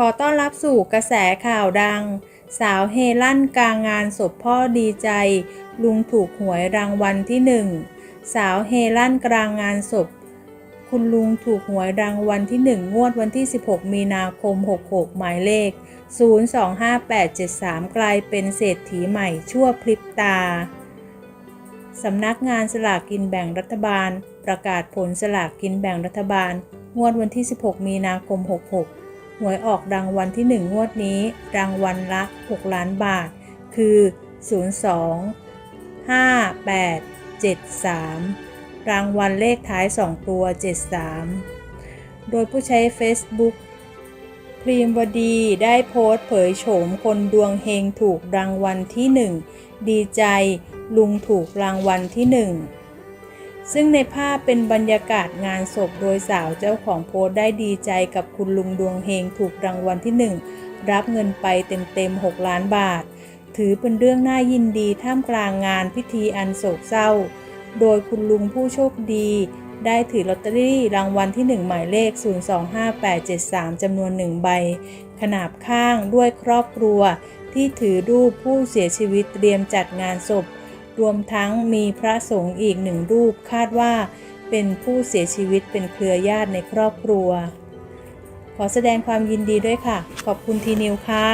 ขอต้อนรับสู่กระแสข่าวดัง สาวเฮลั่นกลางงานศพพ่อดีใจ ลุงถูกหวยรางวัลที่หนึ่งสาวเฮลั่นกลางงานศพ คุณลุงถูกหวยรางวัลที่หนึ่งงวดวันที่ 16 มีนาคม 66 หมายเลข 025873 กลายเป็นเศรษฐีใหม่ชั่วพริบตาสำนักงานสลากกินแบ่งรัฐบาล ประกาศผลสลากกินแบ่งรัฐบาล งวดวันที่ 16 มีนาคม 66 หวยออกรางวัลที่ 1 งวดนี้ รางวัลละ 6 ล้านบาท คือ 02 58 73 รางวัลเลขท้าย 2 ตัว 73 โดยผู้ใช้ Facebook พรีมวดีได้โพสต์เผยโฉมคนดวงเฮงถูกรางวัลที่ 1 ดีใจลุงถูกรางวัลที่ 1 ซึ่งในภาพเป็นบรรยากาศงานศพโดยสาวเจ้าของโพสต์ได้ดีใจกับคุณลุงดวงเฮงถูกรางวัลที่ 1 รับเงินไปเต็มๆ 6 ล้านบาท ถือเป็นเรื่องน่ายินดีท่ามกลางงานพิธีอันโศกเศร้า โดยคุณลุงผู้โชคดี ได้ถือลอตเตอรี่รางวัลที่ 1 หมายเลข 025873 จำนวน 1 ใบ ขนาบข้างด้วยครอบครัว ที่ถือรูปผู้เสียชีวิตเตรียมจัดงานศพ รวมทั้งมีพระสงฆ์อีกหนึ่งรูปคาดว่าเป็นผู้เสียชีวิตเป็นเครือญาติในครอบครัว ขอแสดงความยินดีด้วยค่ะ ขอบคุณทีนิวค่ะ